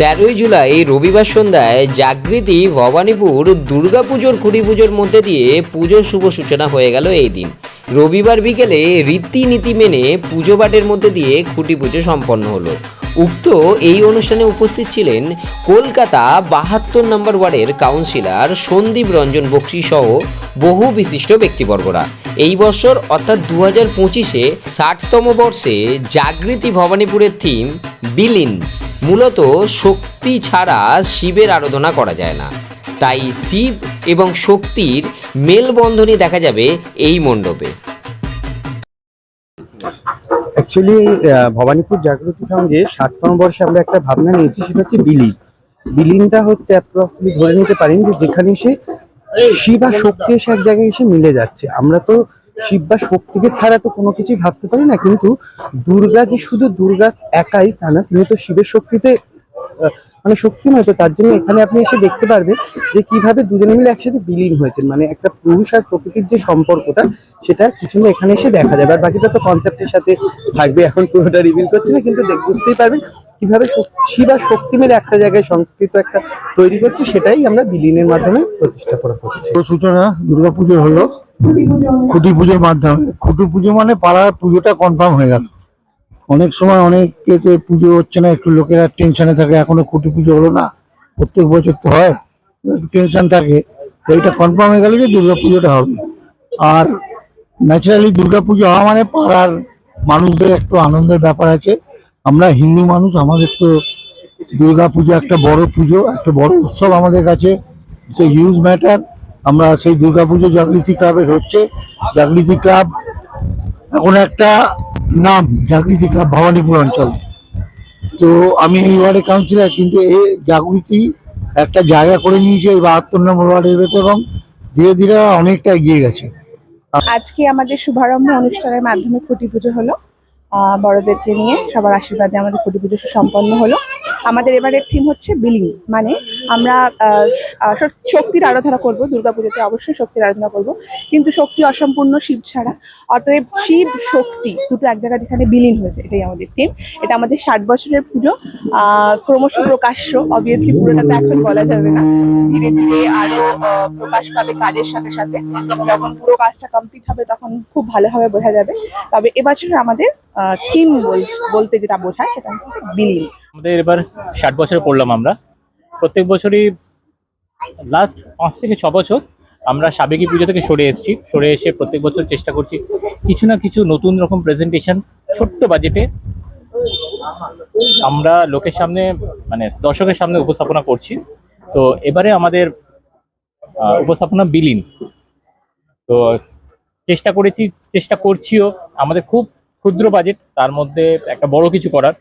তেরোই জুলাই রবিবার সন্ধ্যায় জাগৃতি, ভবানীপুর, দুর্গাপুজোর খুঁটি পুজোর মধ্যে দিয়ে পুজোর শুভ সূচনা হয়ে গেল এই দিন। রবিবার বিকেলে রীতিনীতি মেনে পুজো পাঠের মধ্যে দিয়ে খুঁটি পুজো সম্পন্ন হলো। উক্ত এই অনুষ্ঠানে উপস্থিত ছিলেন কলকাতা বাহাত্তর নম্বর ওয়ার্ডের কাউন্সিলর সন্দীপ রঞ্জন বক্সি সহ বহু বিশিষ্ট ব্যক্তিবর্গরা। এই বছর, অর্থাৎ দু হাজার পঁচিশে ষাটতম বর্ষে জাগৃতি ভবানীপুরের থিম বিলীন। মূলত শক্তি ছাড়া শিবের আরাধনা করা যায় না। তাই শিব এবং শক্তির মেলবন্ধনই দেখা যাবে এই মণ্ডপে। অ্যাকচুয়ালি ভবানীপুর জাগ্রতি সঙ্গে ষাটতম বর্ষে আমরা একটা ভাবনা নিয়েছি, সেটা হচ্ছে বিলীন। বিলীনটা হচ্ছে অ্যাপ্রক্সলি ধরে নিতে পারেন যে যেখানে এসে শিব আর শক্তি এসে এক জায়গায় এসে মিলে যাচ্ছে। আমরা তো শিব বা শক্তিকে ছাড়া তো কোনো কিছুই ভাবতে পারি না, কিন্তু দুর্গা যে শুধু দুর্গা একাই তা না, তিনি তো শিবের শক্তিতে মানে শক্তিময় তো তার জন্য এখানে আপনি এসে দেখতে পারবেন যে কীভাবে দুজনে মিলে একসাথে বিলীন হয়েছেন। মানে একটা পুরুষ আর প্রকৃতির যে সম্পর্কটা, সেটা কিছু না এখানে এসে দেখা যাবে। আর বাকিটা তো কনসেপ্টের সাথে থাকবে, এখন পুরোটা রিভিল করছি না, কিন্তু বুঝতেই পারবেন কীভাবে শিব শক্তি মিলে একটা জায়গায় সংস্কৃত একটা তৈরি করছি, সেটাই আমরা বিলীনের মাধ্যমে প্রতিষ্ঠা করা শুভ সূচনা দুর্গাপুজোর হলো খুঁটি পুজোর মাধ্যমে। খুঁটি পুজো মানে পাড়ার পুজোটা কনফার্ম হয়ে গেল। অনেক সময় অনেক এতে পুজো হচ্ছে না, একটু লোকেরা টেনশনে থাকে, এখনও খুঁটি পুজো হলো না, প্রত্যেক বছর তো হয় টেনশন থাকে। এটা কনফার্ম হয়ে গেল যে দুর্গা পুজোটা হবে। আর ন্যাচারালি দুর্গা পুজো হওয়া মানে পাড়ার মানুষদের একটু আনন্দের ব্যাপার আছে। আমরা হিন্দু মানুষ, আমাদের তো দুর্গা পুজো একটা বড় পুজো, একটা বড় উৎসব আমাদের কাছে। সে হিউজ ম্যাটার আমরা সেই দুর্গা পুজো জাগৃতি ক্লাবের হচ্ছে। জাগৃতি ক্লাব এখন একটা নাম, জাগৃতি ক্লাব ভবানীপুর অঞ্চলে। তো আমি এই ওয়ার্ডে কাউন্সিলর কিন্তু এ জাগৃতি একটা জায়গা করে নিয়েছে এই বাহাত্তর নম্বর ওয়ার্ডের ভেতর এবং ধীরে ধীরে অনেকটা এগিয়ে গেছে। আজকে আমাদের শুভারম্ভ অনুষ্ঠানের মাধ্যমে খুঁটি পুজো হলো। বড়দেরকে নিয়ে সবার আশীর্বাদে আমাদের পুজো সম্পন্ন হলো। আমাদের এবারের থিম হচ্ছে বিলিং মানে আমরা শক্তির আরাধনা করব, দুর্গাপুজোতে অবশ্যই শক্তির আরাধনা করব। কিন্তু শক্তি অসম্পূর্ণ শিব ছাড়া। অতএব শিব শক্তি দুটো এক জায়গায় যেখানে বিলীন হয়েছে, এটাই আমাদের থিম এটা আমাদের ষাট বছরের পুজো। ক্রমশ প্রকাশ্য। অবভিয়াসলি পুরোটা তো এখন বলা যাবে না। ধীরে ধীরে আরও প্রকাশ পাবে কাজের সাথে সাথে। যখন পুরো কাজটা কমপ্লিট হবে তখন খুব ভালোভাবে বোঝা যাবে। তবে এবছর আমাদের থিম বলতে যেটা বোঝায় সেটা হচ্ছে বিলীন। আমাদের এবার ষাট বছরে পড়লাম আমরা। প্রত্যেক বছরই লাস্ট পাঁচ থেকে ছ বছর আমরা সাবেকি পুজো থেকে সরে এসেছি। সরে এসে প্রত্যেক বছর চেষ্টা করছি কিছু না কিছু নতুন রকম প্রেজেন্টেশন ছোট্ট বাজেটে আমরা লোকের সামনে মানে দর্শকের সামনে উপস্থাপনা করছি। তো এবারে আমাদের উপস্থাপনা বিলীন। তো চেষ্টা করেছি, চেষ্টা করছিও। আমাদের খুব ক্ষুদ্র বাজেট তার মধ্যে একটা বড় কিছু করার।